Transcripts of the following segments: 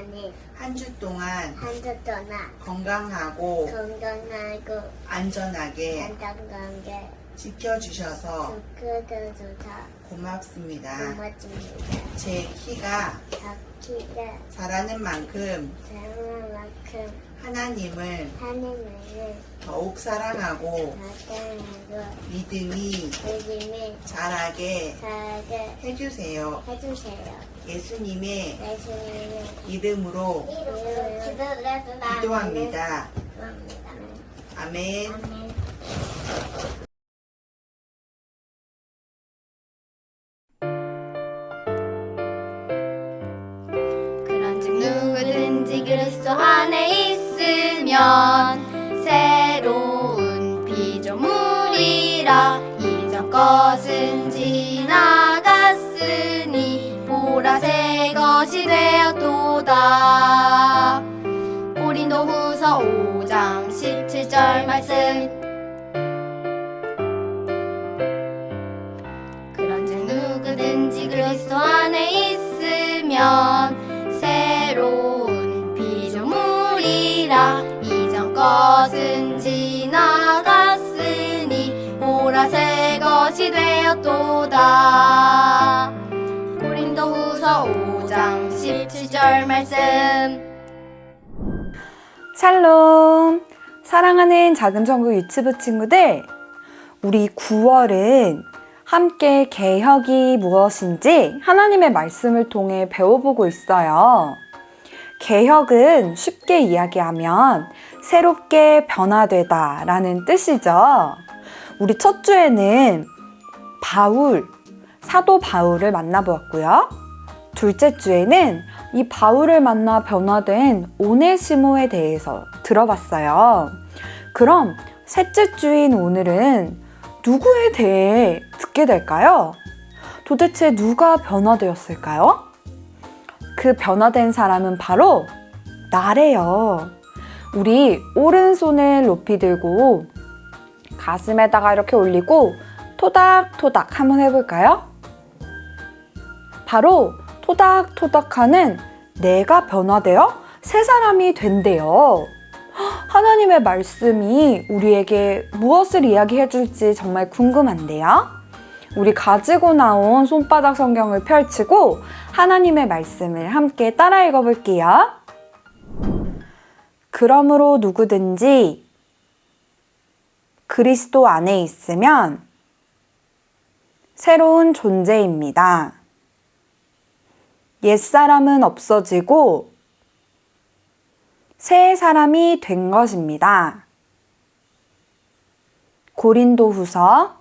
하나님 한주 동안 한 주 동안 건강하고 건강하고 안전하게 안전하게 지켜주셔서 지켜줘서 고맙습니다. 고맙습니다. 제 키가 자기가 자라는 만큼 사랑한 만큼 하나님을 하나님을 더욱 사랑하고 믿음이 믿음이 자라게 잘하게 해주세요. 해주세요. 예수님의 예수님의 이름으로 이름으로 기도합니다. 기도합니다. 기도합니다. 아멘. 아멘. 것이 되었도다. 고린도 후서 5장 17절 말씀. 그런즉 누구든지 그리스도 안에 있으면 새로운 피조물이라 이전 것은 지나갔으니 보라 새 것이 되었도다. 고린도 후서 5 장 17절 말씀 샬롬! 사랑하는 작은 천국 유튜브 친구들, 우리 9월은 함께 개혁이 무엇인지 하나님의 말씀을 통해 배워보고 있어요. 개혁은 쉽게 이야기하면 새롭게 변화되다 라는 뜻이죠. 우리 첫 주에는 바울, 사도 바울을 만나보았고요. 둘째 주에는 이 바울을 만나 변화된 오네시모에 대해서 들어봤어요. 그럼 셋째 주인 오늘은 누구에 대해 듣게 될까요? 도대체 누가 변화되었을까요? 그 변화된 사람은 바로 나래요. 우리 오른손을 높이 들고 가슴에다가 이렇게 올리고 토닥토닥 한번 해볼까요? 바로 토닥토닥하는 내가 변화되어 새 사람이 된대요. 하나님의 말씀이 우리에게 무엇을 이야기해 줄지 정말 궁금한데요. 우리 가지고 나온 손바닥 성경을 펼치고 하나님의 말씀을 함께 따라 읽어 볼게요. 그러므로 누구든지 그리스도 안에 있으면 새로운 존재입니다. 옛사람은 없어지고 새 사람이 된 것입니다. 고린도 후서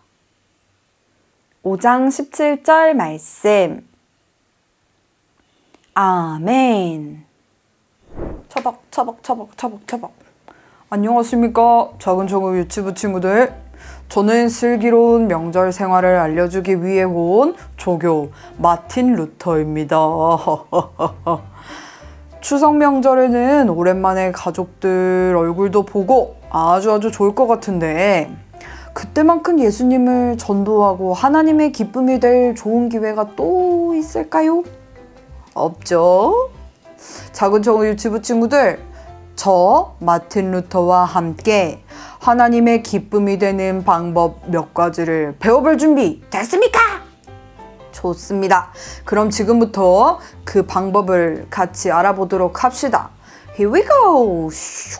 5장 17절 말씀. 아멘. 처벅, 처벅, 처벅, 처벅, 처벅. 안녕하십니까. 작은 정우 유튜브 친구들. 저는 슬기로운 명절 생활을 알려주기 위해 온 조교 마틴 루터입니다. 추석 명절에는 오랜만에 가족들 얼굴도 보고 아주 아주 좋을 것 같은데 그때만큼 예수님을 전도하고 하나님의 기쁨이 될 좋은 기회가 또 있을까요? 없죠. 작은 정우 유튜브 친구들, 저 마틴 루터와 함께 하나님의 기쁨이 되는 방법 몇 가지를 배워볼 준비 됐습니까? 좋습니다. 그럼 지금부터 그 방법을 같이 알아보도록 합시다. Here we go. 슉.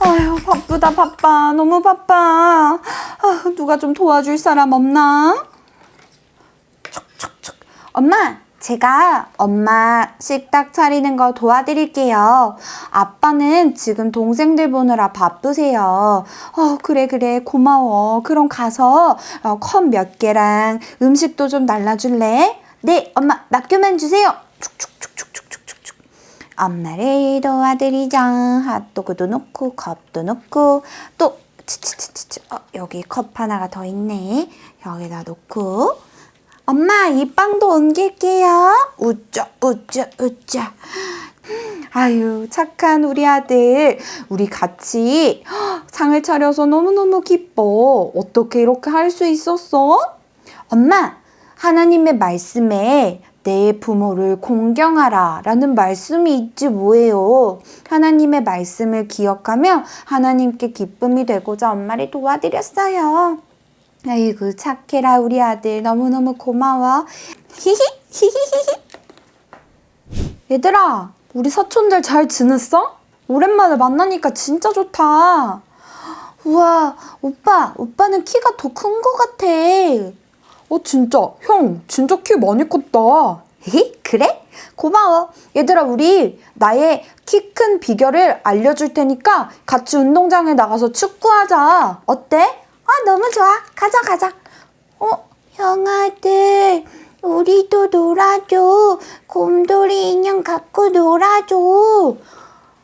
아휴 바쁘다 바빠 너무 바빠 아, 누가 좀 도와줄 사람 없나? 엄마 제가 엄마 식탁 차리는 거 도와드릴게요. 아빠는 지금 동생들 보느라 바쁘세요. 어 그래 그래 고마워. 그럼 가서 어, 컵몇 개랑 음식도 좀 날라줄래? 네 엄마 맡겨만 주세요. 축축축축축축축 엄마를 도와드리자. 핫도그도 넣고 컵도 넣고. 또 치치치치. 어, 여기 컵 하나가 더 있네. 여기다 놓고 엄마 이 빵도 옮길게요. 우짜 우짜. 음, 아유, 착한 우리 아들. 우리 같이 헉, 상을 차려서 너무너무 기뻐. 어떻게 이렇게 할 수 있었어? 엄마, 하나님의 말씀에 내 부모를 공경하라 라는 말씀이 있지 뭐예요. 하나님의 말씀을 기억하며 하나님께 기쁨이 되고자 엄마를 도와드렸어요. 아이고, 착해라, 우리 아들. 너무너무 고마워. 히히. 얘들아, 우리 사촌들 잘 지냈어? 오랜만에 만나니까 진짜 좋다. 우와, 오빠, 오빠는 키가 더 큰 것 같아. 어, 진짜. 형, 진짜 키 많이 컸다. 헤헤, 그래? 고마워. 얘들아, 우리 나의 키 큰 비결을 알려줄 테니까 같이 운동장에 나가서 축구하자. 어때? 아, 너무 좋아. 가자, 가자. 어, 형아들, 우리도 놀아줘. 곰돌이 인형 갖고 놀아줘.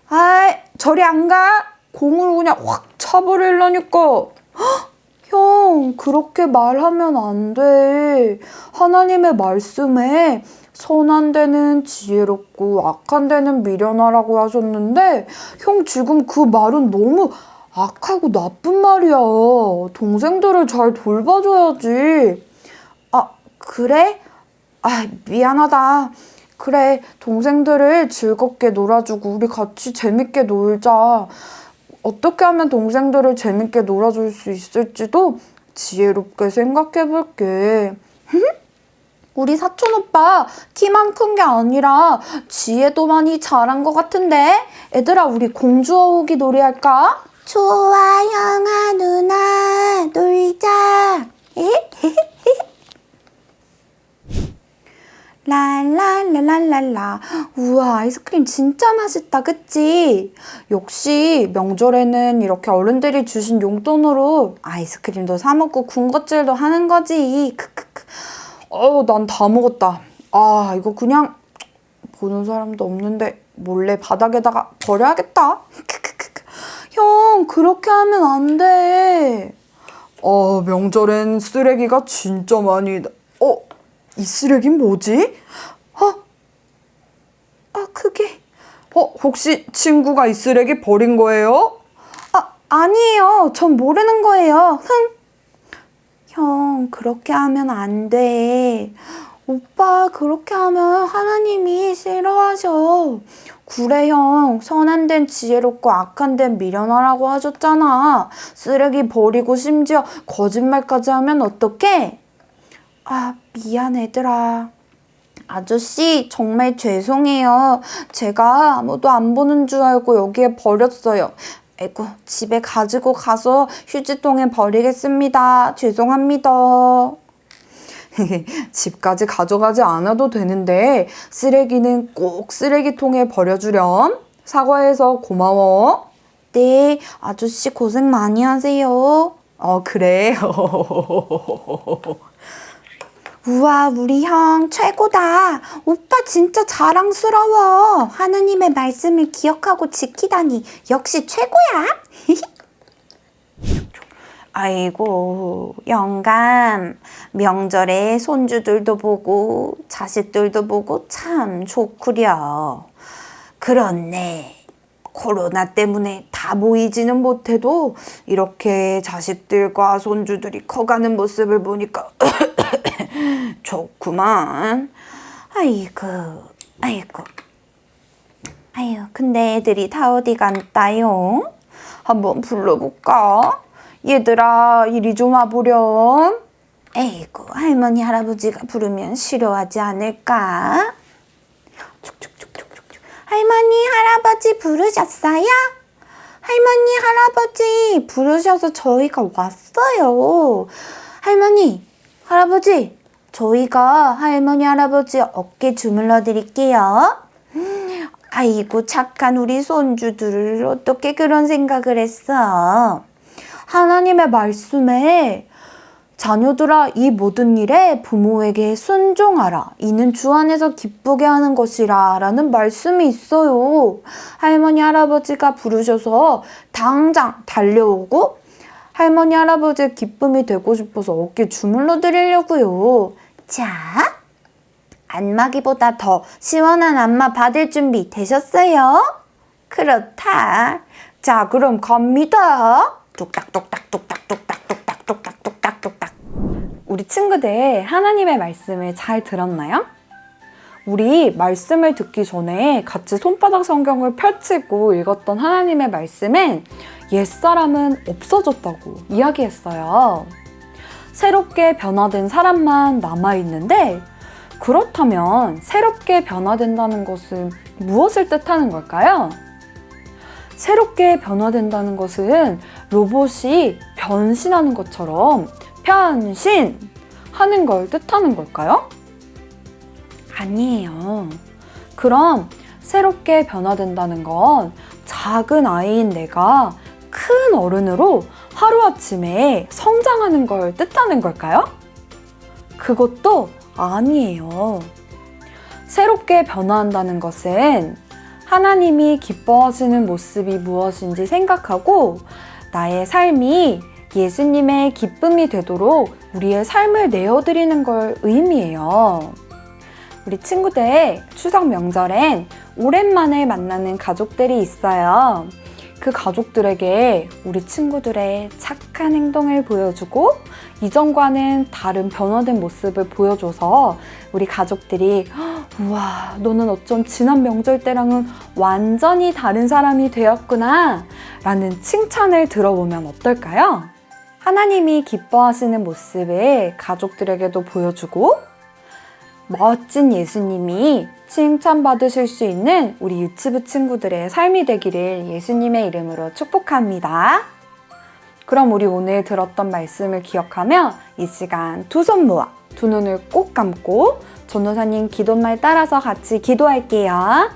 아이, 저리 안 가. 공을 그냥 확 차버리려니까. 헉, 형, 그렇게 말하면 안 돼. 하나님의 말씀에 선한 데는 지혜롭고 악한 데는 미련하라고 하셨는데, 형 지금 그 말은 너무 악하고 나쁜 말이야. 동생들을 잘 돌봐줘야지. 아, 그래? 아, 미안하다. 그래, 동생들을 즐겁게 놀아주고 우리 같이 재밌게 놀자. 어떻게 하면 동생들을 재밌게 놀아줄 수 있을지도 지혜롭게 생각해 볼게. 우리 사촌 오빠 키만 큰 게 아니라 지혜도 많이 잘한 것 같은데? 애들아, 우리 공주어우기 놀이 할까? 좋아, 형아, 누나, 놀자. 랄랄랄랄랄라. 우와, 아이스크림 진짜 맛있다, 그치? 역시 명절에는 이렇게 어른들이 주신 용돈으로 아이스크림도 사먹고 군것질도 하는 거지. 크크크. 어우, 난다 먹었다. 아, 이거 그냥 보는 사람도 없는데 몰래 바닥에다가 버려야겠다. 크크크크. 형, 그렇게 하면 안 돼. 어, 명절엔 쓰레기가 진짜 많이, 나- 어, 이 쓰레기는 뭐지? 어? 아, 그게, 어, 혹시 친구가 이 쓰레기 버린 거예요? 아, 아니에요. 전 모르는 거예요. 흥. 형, 그렇게 하면 안 돼. 오빠, 그렇게 하면 하나님이 싫어하셔. 그래, 형. 선한 데는 지혜롭고 악한 데는 미련하라고 하셨잖아. 쓰레기 버리고 심지어 거짓말까지 하면 어떡해? 아, 미안, 얘들아. 아저씨, 정말 죄송해요. 제가 아무도 안 보는 줄 알고 여기에 버렸어요. 아이고, 집에 가지고 가서 휴지통에 버리겠습니다. 죄송합니다. 집까지 가져가지 않아도 되는데 쓰레기는 꼭 쓰레기통에 버려주렴. 사과해서 고마워. 네, 아저씨 고생 많이 하세요. 어, 그래. 우와, 우리 형 최고다. 오빠 진짜 자랑스러워. 하느님의 말씀을 기억하고 지키다니 역시 최고야. 아이고, 영감. 명절에 손주들도 보고 자식들도 보고 참 좋구려. 그렇네. 코로나 때문에 다 모이지는 못해도 이렇게 자식들과 손주들이 커가는 모습을 보니까 좋구만. 아이고, 아이고. 아유, 근데 애들이 다 어디 간다요? 한번 불러볼까? 얘들아, 이리 좀 와보렴. 에이구, 할머니, 할아버지가 부르면 싫어하지 않을까? 할머니, 할아버지 부르셨어요? 할머니, 할아버지 부르셔서 저희가 왔어요. 할머니, 할아버지, 저희가 할머니, 할아버지 어깨 주물러 드릴게요. 아이고, 착한 우리 손주들을 어떻게 그런 생각을 했어? 하나님의 말씀에 자녀들아 이 모든 일에 부모에게 순종하라 이는 주 안에서 기쁘게 하는 것이라 라는 말씀이 있어요 할머니 할아버지가 부르셔서 당장 달려오고 할머니 할아버지의 기쁨이 되고 싶어서 어깨 주물러 드리려고요 자 안마기보다 더 시원한 안마 받을 준비 되셨어요? 그렇다. 자, 그럼 갑니다. 뚝딱뚝딱 뚝딱뚝딱 뚝딱뚝딱 뚝딱뚝딱. 우리 친구들 하나님의 말씀을 잘 들었나요? 우리 말씀을 듣기 전에 같이 손바닥 성경을 펼치고 읽었던 하나님의 말씀은 옛사람은 없어졌다고 이야기했어요. 새롭게 변화된 사람만 남아있는데 그렇다면 새롭게 변화된다는 것은 무엇을 뜻하는 걸까요? 새롭게 변화된다는 것은 로봇이 변신하는 것처럼 변신 하는 걸 뜻하는 걸까요? 아니에요. 그럼 새롭게 변화된다는 건 작은 아이인 내가 큰 어른으로 하루아침에 성장하는 걸 뜻하는 걸까요? 그것도 아니에요. 새롭게 변화한다는 것은 하나님이 기뻐하시는 모습이 무엇인지 생각하고 나의 삶이 예수님의 기쁨이 되도록 우리의 삶을 내어드리는 걸 의미해요. 우리 친구들 추석 명절엔 오랜만에 만나는 가족들이 있어요. 그 가족들에게 우리 친구들의 착한 행동을 보여주고 이전과는 다른 변화된 모습을 보여줘서 우리 가족들이 "헉, 우와 너는 어쩜 지난 명절 때랑은 완전히 다른 사람이 되었구나 라는 칭찬을 들어보면 어떨까요? 하나님이 기뻐하시는 모습을 가족들에게도 보여주고 멋진 예수님이 칭찬받으실 수 있는 우리 유치부 친구들의 삶이 되기를 예수님의 이름으로 축복합니다. 그럼 우리 오늘 들었던 말씀을 기억하며 이 시간 두 손 모아 두 눈을 꼭 감고 전도사님 기도말 따라서 같이 기도할게요.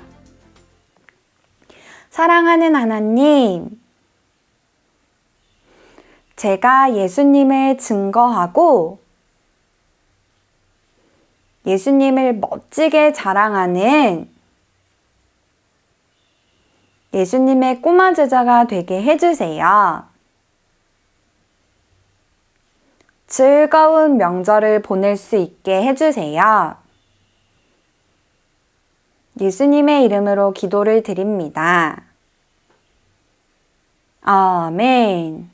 사랑하는 하나님, 제가 예수님을 증거하고 예수님을 멋지게 자랑하는 예수님의 꼬마 제자가 되게 해주세요. 즐거운 명절을 보낼 수 있게 해주세요. 예수님의 이름으로 기도를 드립니다. 아멘.